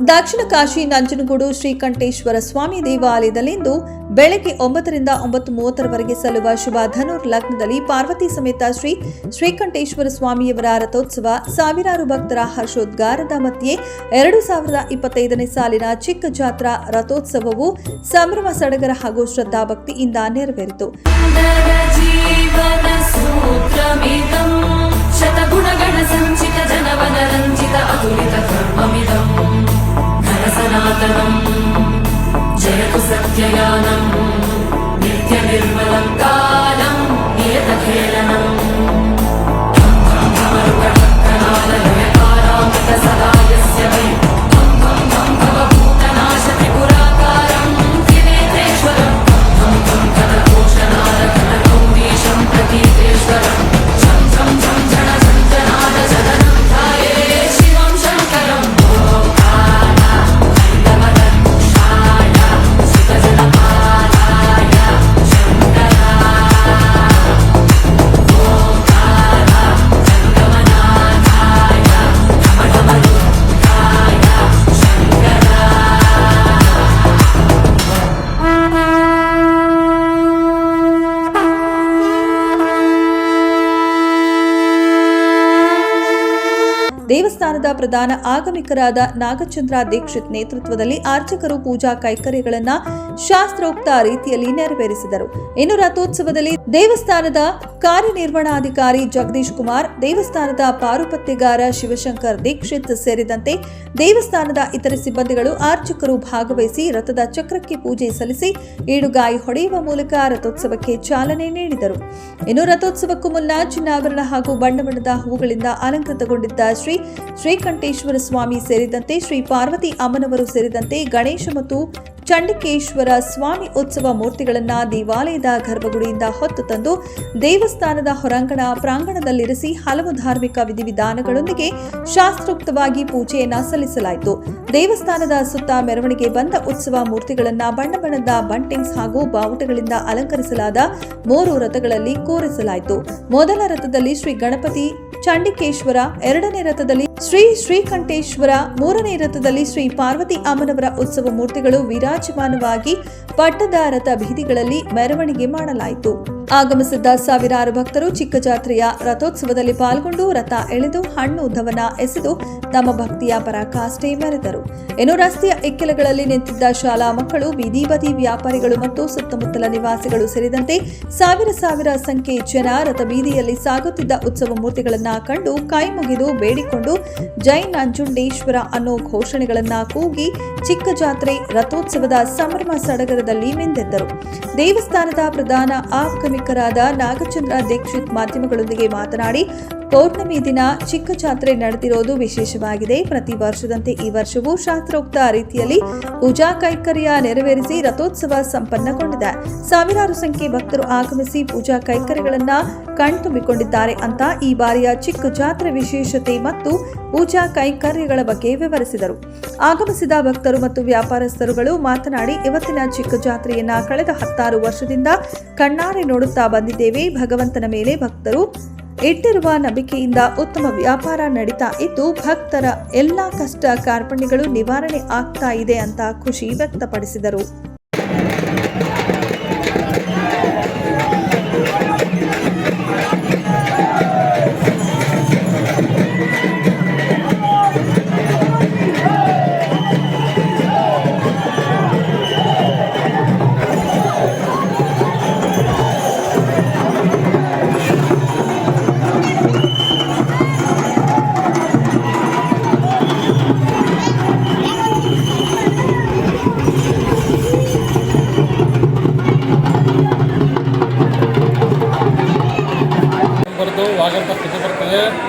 ದಕ್ಷಿಣ ಕಾಶಿ ನಂಜನಗೂಡು ಶ್ರೀಕಂಠೇಶ್ವರ ಸ್ವಾಮಿ ದೇವಾಲಯದಲ್ಲಿಂದು ಬೆಳಗ್ಗೆ ಒಂಬತ್ತರಿಂದ ಒಂಬತ್ತು ಮೂವತ್ತರವರೆಗೆ ಸಲ್ಲುವ ಶುಭ ಧನುರ್ ಲಗ್ನದಲ್ಲಿ ಪಾರ್ವತಿ ಸಮೇತ ಶ್ರೀ ಶ್ರೀಕಂಠೇಶ್ವರ ಸ್ವಾಮಿಯವರ ರಥೋತ್ಸವ ಸಾವಿರಾರು ಭಕ್ತರ ಹರ್ಷೋದ್ಗಾರದ ಮಧ್ಯೆ ಎರಡು ಸಾವಿರದ ಇಪ್ಪತ್ತೈದನೇ ಸಾಲಿನ ಚಿಕ್ಕ ಜಾತ್ರಾ ರಥೋತ್ಸವವು ಸಂಭ್ರಮ ಸಡಗರ ಹಾಗೂ ಶ್ರದ್ಧಾಭಕ್ತಿಯಿಂದ ನೆರವೇರಿತು. ದೇವಸ್ಥಾನದ ಪ್ರಧಾನ ಆಗಮಿಕರಾದ ನಾಗಚಂದ್ರ ದೀಕ್ಷಿತ್ ನೇತೃತ್ವದಲ್ಲಿ ಅರ್ಚಕರು ಪೂಜಾ ಕೈಕರ್ಯಗಳನ್ನ ಶಾಸ್ತ್ರೋಕ್ತ ರೀತಿಯಲ್ಲಿ ನೆರವೇರಿಸಿದರು. ಇನ್ನು ರಥೋತ್ಸವದಲ್ಲಿ ದೇವಸ್ಥಾನದ ಕಾರ್ಯನಿರ್ವಹಣಾಧಿಕಾರಿ ಜಗದೀಶ್ ಕುಮಾರ್, ದೇವಸ್ಥಾನದ ಪಾರುಪತ್ತೆಗಾರ ಶಿವಶಂಕರ್ ದೀಕ್ಷಿತ್ ಸೇರಿದಂತೆ ದೇವಸ್ಥಾನದ ಇತರೆ ಸಿಬ್ಬಂದಿಗಳು ಅರ್ಚಕರು ಭಾಗವಹಿಸಿ ರಥದ ಚಕ್ರಕ್ಕೆ ಪೂಜೆ ಸಲ್ಲಿಸಿ ಈಡುಗಾಯಿ ಹೊಡೆಯುವ ಮೂಲಕ ರಥೋತ್ಸವಕ್ಕೆ ಚಾಲನೆ ನೀಡಿದರು. ಇನ್ನು ರಥೋತ್ಸವಕ್ಕೂ ಮುನ್ನ ಚಿನ್ನಾಭರಣ ಹಾಗೂ ಬಣ್ಣ ಬಣ್ಣದ ಹೂಗಳಿಂದ ಅಲಂಕೃತಗೊಂಡಿದ್ದ ಶ್ರೀ ಶ್ರೀಕಂಠೇಶ್ವರ ಸ್ವಾಮಿ ಸೇರಿದಂತೆ ಶ್ರೀ ಪಾರ್ವತಿ ಅಮ್ಮನವರು ಸೇರಿದಂತೆ ಗಣೇಶ ಮತ್ತು ಚಂಡಿಕೇಶ್ವರ ಸ್ವಾಮಿ ಉತ್ಸವ ಮೂರ್ತಿಗಳನ್ನ ದೇವಾಲಯದ ಗರ್ಭಗುಡಿಯಿಂದ ಹೊತ್ತು ತಂದು ದೇವಸ್ಥಾನದ ಹೊರಾಂಗಣ ಪ್ರಾಂಗಣದಲ್ಲಿರಿಸಿ ಹಲವು ಧಾರ್ಮಿಕ ವಿಧಿವಿಧಾನಗಳೊಂದಿಗೆ ಶಾಸ್ತ್ರೋಕ್ತವಾಗಿ ಪೂಜೆಯನ್ನ ಸಲ್ಲಿಸಲಾಯಿತು. ದೇವಸ್ಥಾನದ ಸುತ್ತ ಮೆರವಣಿಗೆ ಬಂದ ಉತ್ಸವ ಮೂರ್ತಿಗಳನ್ನ ಬಣ್ಣ ಬಣ್ಣದ ಬಂಟಿಂಗ್ಸ್ ಹಾಗೂ ಬಾವುಟಗಳಿಂದ ಅಲಂಕರಿಸಲಾದ ಮೂರು ರಥಗಳಲ್ಲಿ ಕೂರಿಸಲಾಯಿತು. ಮೊದಲ ರಥದಲ್ಲಿ ಶ್ರೀ ಗಣಪತಿ, ಚಂಡಿಕೇಶ್ವರ, ಎರಡನೇ ರಥದಲ್ಲಿ ಶ್ರೀ ಶ್ರೀಕಂಠೇಶ್ವರ ಮೂರನೇ ರಥದಲ್ಲಿ ಶ್ರೀ ಪಾರ್ವತಿ ಅಮ್ಮನವರ ಉತ್ಸವ ಮೂರ್ತಿಗಳು ವಿರಾಜಮಾನವಾಗಿ ಪಟ್ಟದ ರಥ ಬೀದಿಗಳಲ್ಲಿ ಮೆರವಣಿಗೆ ಮಾಡಲಾಯಿತು. ಆಗಮಿಸಿದ್ದ ಸಾವಿರಾರು ಭಕ್ತರು ಚಿಕ್ಕ ಜಾತ್ರೆಯ ರಥೋತ್ಸವದಲ್ಲಿ ಪಾಲ್ಗೊಂಡು ರಥ ಎಳೆದು, ಹಣ್ಣು, ಧವನ ಎಸೆದು ತಮ್ಮ ಭಕ್ತಿಯ ಪರಾಕಾಷ್ಠೆ ಮೆರೆದರು. ಇನ್ನು ರಸ್ತೆಯ ಇಕ್ಕೆಲಗಳಲ್ಲಿ ನಿಂತಿದ್ದ ಶಾಲಾ ಮಕ್ಕಳು, ಬೀದಿ ಬದಿ ವ್ಯಾಪಾರಿಗಳು ಮತ್ತು ಸುತ್ತಮುತ್ತಲ ನಿವಾಸಿಗಳು ಸೇರಿದಂತೆ ಸಾವಿರ ಸಾವಿರ ಸಂಖ್ಯೆ ಜನ ರಥ ಬೀದಿಯಲ್ಲಿ ಸಾಗುತ್ತಿದ್ದ ಉತ್ಸವ ಮೂರ್ತಿಗಳನ್ನು ಕಂಡು ಕೈ ಮುಗಿದು ಬೇಡಿಕೊಂಡು ಜೈ ನಂಜುಂಡೇಶ್ವರ ಅನ್ನೋ ಘೋಷಣೆಗಳನ್ನ ಕೂಗಿ ಚಿಕ್ಕ ಜಾತ್ರೆ ರಥೋತ್ಸವದ ಸಂಭ್ರಮ ಸಡಗರದಲ್ಲಿ ಮೆಂದೆದ್ದರು. ದೇವಸ್ಥಾನದ ಪ್ರಧಾನ ಆಗಮಿಕರಾದ ನಾಗಚಂದ್ರ ದೀಕ್ಷಿತ್ ಮಾಧ್ಯಮಗಳೊಂದಿಗೆ ಮಾತನಾಡಿ ಪೌರ್ಣಮಿ ದಿನ ಚಿಕ್ಕ ಜಾತ್ರೆ ನಡೆದಿರೋದು ವಿಶೇಷವಾಗಿದೆ. ಪ್ರತಿ ವರ್ಷದಂತೆ ಈ ವರ್ಷವೂ ಶಾಸ್ತ್ರೋಕ್ತ ರೀತಿಯಲ್ಲಿ ಪೂಜಾ ಕೈಕರ್ಯ ನೆರವೇರಿಸಿ ರಥೋತ್ಸವ ಸಂಪನ್ನಗೊಂಡಿದೆ. ಸಾವಿರಾರು ಸಂಖ್ಯೆ ಭಕ್ತರು ಆಗಮಿಸಿ ಪೂಜಾ ಕೈಕರ್ಯಗಳನ್ನ ಕಣ್ತುಂಬಿಕೊಂಡಿದ್ದಾರೆ ಅಂತ ಈ ಬಾರಿಯ ಚಿಕ್ಕ ಜಾತ್ರೆ ವಿಶೇಷತೆ ಮತ್ತು ಪೂಜಾ ಕೈಕರ್ಯಗಳ ಬಗ್ಗೆ ವಿವರಿಸಿದರು. ಆಗಮಿಸಿದ ಭಕ್ತರು ಮತ್ತು ವ್ಯಾಪಾರಸ್ಥರುಗಳು ಮಾತನಾಡಿ, ಇವತ್ತಿನ ಚಿಕ್ಕ ಜಾತ್ರೆಯನ್ನ ಕಳೆದ ಹತ್ತಾರು ವರ್ಷದಿಂದ ಕಣ್ಣಾರೆ ನೋಡುತ್ತಾ ಬಂದಿದ್ದೇವೆ. ಭಗವಂತನ ಮೇಲೆ ಭಕ್ತರು ಇಟ್ಟಿರುವ ನಂಬಿಕೆಯಿಂದ ಉತ್ತಮ ವ್ಯಾಪಾರ ನಡೀತಾ ಇದ್ದು ಭಕ್ತರ ಎಲ್ಲ ಕಷ್ಟ ಕಾರ್ಪಣ್ಯಗಳು ನಿವಾರಣೆ ಆಗ್ತಾ ಇದೆ ಅಂತ ಖುಷಿ ವ್ಯಕ್ತಪಡಿಸಿದರು.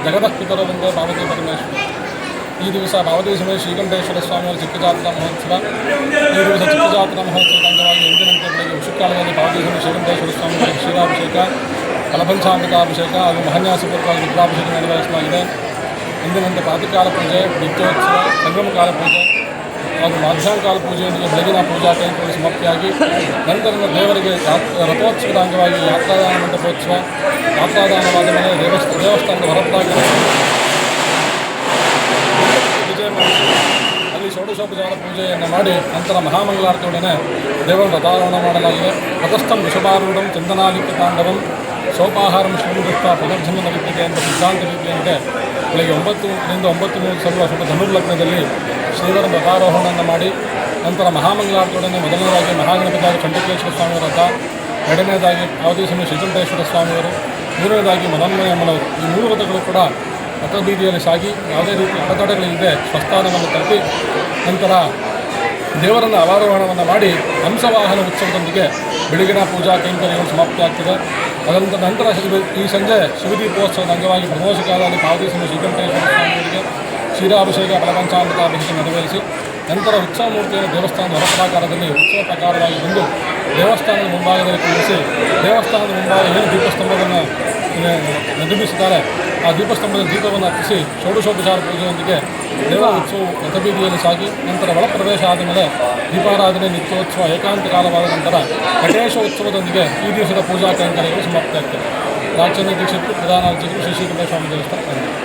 ಬರ್ತದೆ ಜಗದ ಪಿತರ ಬಂದು ಪಾರ್ವತಿ ಪರಮೇಶ್ವರ ಈ ದಿವಸ ಪಾರ್ವತಿ ಸಮಯ ಶ್ರೀಕಂಠೇಶ್ವರ ಸ್ವಾಮಿಯವರ ಚಿಕ್ಕ ಜಾತ್ರಾ ಮಹೋತ್ಸವ ಈ ದಿವಸ ಚಿಕ್ಕ ಜಾತ್ರಾ ಮಹೋತ್ಸವದ ಅಂಗವಾಗಿ ಎಂದಿನಂತೆ ಬೆಳಗ್ಗೆ ಉಷುಕಾಲದಲ್ಲಿ ಪಾರ್ವತಿ ಸಮಯ ಶ್ರೀಕಂಠೇಶ್ವರ ಸ್ವಾಮಿಯವರ ಕ್ಷೀರಾಭಿಷೇಕ ಫಲಪಂಚಾಮೃತಾಭಿಷೇಕ ಹಾಗೂ ಮಹಾನ್ಯಾಸಪೂರ್ವಕವಾಗಿ ರುದ್ರಾಭಿಷೇಕ ನೆರವೇರಿಸಲಾಗಿದೆ ಎಂದಿನಂತೆ ಪ್ರಾತಃಕಾಲ ಪೂಜೆ ನಿತ್ಯೋತ್ಸವ ಸಂಗಮ ಕಾಲ ಪೂಜೆ ಹಾಗೂ ಮಾಧ್ಯಾಹ್ನಕಾಲ ಪೂಜೆಯೊಂದಿಗೆ ಬೆಳಗಿನ ಪೂಜಾ ಕೈಗಳು ಸಮಾಪ್ತಿಯಾಗಿ ನಂತರ ದೇವರಿಗೆ ರಥೋತ್ಸವದ ಅಂಗವಾಗಿ ಯಾತ್ರಾದಾನ ಮಂಟಪೋತ್ಸವ ಯಾತ್ರಾದಾನವಾದ ಮೇಲೆ ದೇವಸ್ಥ ದೇವಸ್ಥಾನದ ಹೊರತಾಗಿ ಅಲ್ಲಿ ಷೋಡಶ ಷೋಡಶೋಪಚಾರ ಪೂಜೆಯನ್ನು ಮಾಡಿ ನಂತರ ಮಹಾಮಂಗಳಾರತಿಯೊಡನೆ ದೇವರ ರಥಾರೋಹಣ ಮಾಡಲಾಗಿದೆ. ರಥಸ್ಥಂ ವೃಷಭಾರೂಢಂ ಚಂದನಾಲಿಪ್ತ ತಾಂಡವಂ ಸೋಪಾಹಾರಂ ಶ್ರೀಮೃತ ಪುನರ್ಜನ್ಮ ವಿದ್ಯತೆ ಎಂಬ ಸಿದ್ಧಾಂತ ರೀತಿಯಂತೆ ಬೆಳಗ್ಗೆ ಮೂರರಿಂದ ಒಂಬತ್ತು ಮೂರು ಸರ್ವ ಸ್ವಲ್ಪ ಧನುರ್ಲಗ್ನದಲ್ಲಿ ಶ್ರೀವರ ರಥಾರೋಹಣವನ್ನು ಮಾಡಿ ನಂತರ ಮಹಾಮಂಗಳಾರತಿಯೊಡನೆ ಮೊದಲನೇದಾಗಿ ಮಹಾಗಣಪತಿಯಾದ ಖಂಡಿಕೇಶ್ವರ ಸ್ವಾಮಿ ರಥ, ಎರಡನೇದಾಗಿ ಅವಧಿ ಸಮಯ ಶ್ರೀಕಂಠೇಶ್ವರ ಸ್ವಾಮಿಯವರು, ಮೂರನೇದಾಗಿ ಮನೋನ್ಮಯ ಅಮ್ಮನವರು. ಈ ಮೂರು ರಥಗಳು ಕೂಡ ರಥಬೀದಿಯಲ್ಲಿ ಸಾಗಿ ಯಾವುದೇ ರೀತಿ ಅಡೆತಡೆಗಳಿಲ್ಲದೆ ಸ್ವಸ್ಥಾನವನ್ನು ತಲುಪಿ ನಂತರ ದೇವರನ್ನು ಅವಾರೋಹಣವನ್ನು ಮಾಡಿ ಹಂಸವಾಹನ ಉತ್ಸವದೊಂದಿಗೆ ಬೆಳಗಿನ ಪೂಜಾ ಕೈಂಕರ್ಯಗಳು ಸಮಾಪ್ತಿಯಾಗ್ತದೆ ಅದಂತ ನಂತರ ಈ ಸಂಜೆ ಶಿವದೀಪೋತ್ಸವದ ಅಂಗವಾಗಿ ಪ್ರಮೋಷಕಾಲದಲ್ಲಿ ಕಾಲದಲ್ಲಿ ಪಾವತಿಸಿದ ಶ್ರೀಕಂಠೇಶ್ವರ ಸ್ವಾಮಿಯವರಿಗೆ ಕ್ಷೀರಾಭಿಷೇಕ ಫಲಪಂಚಾಮೃತ ಅಭಿಷೇಕ ನೆರವೇರಿಸಿ ನಂತರ ಉತ್ಸವ ಮೂರ್ತಿಯನ್ನು ದೇವಸ್ಥಾನದ ಹೊರಪ್ರಾಕಾರದಲ್ಲಿ ಉತ್ಸವ ಪ್ರಕಾರವಾಗಿ ಬಂದು ದೇವಸ್ಥಾನದ ಮುಂಭಾಗದಲ್ಲಿ ಕೂರಿಸಿ ದೇವಸ್ಥಾನದ ಮುಂಭಾಗ ಏನು ದೀಪಸ್ತಂಭವನ್ನು ನಿರ್ಮಿಸುತ್ತಾರೆ. ಆ ದೀಪಸ್ತಂಭದ ದೀಪವನ್ನು ಹತ್ತಿಸಿ ಷೋಡಶೋಪಚಾರ ಪೂಜೆಯೊಂದಿಗೆ ದೇವ ಉತ್ಸವ ರಥಬೀದಿಯಲ್ಲಿ ಸಾಗಿ ನಂತರ ಒಳಪ್ರವೇಶ ಆದ ಮೇಲೆ ದೀಪಾರಾಧನೆ, ನಿತ್ಯೋತ್ಸವ, ಏಕಾಂತ ಕಾಲವಾದ ನಂತರ ಗಣೇಶ ಉತ್ಸವದೊಂದಿಗೆ ಈ ದಿವಸದ ಪೂಜಾ ಕೈಂಕರ್ಯಗಳು ಸಮಾಪ್ತಿಯಾಗ್ತದೆ ರಾಜಚಂದ್ರ ನಿರ್ದೇಶಕರು ಪ್ರಧಾನ ಅರ್ಚಕರು ಶ್ರೀ ಶ್ರೀಕಂಠ ಸ್ವಾಮಿ ದೇವಸ್ಥಾನ.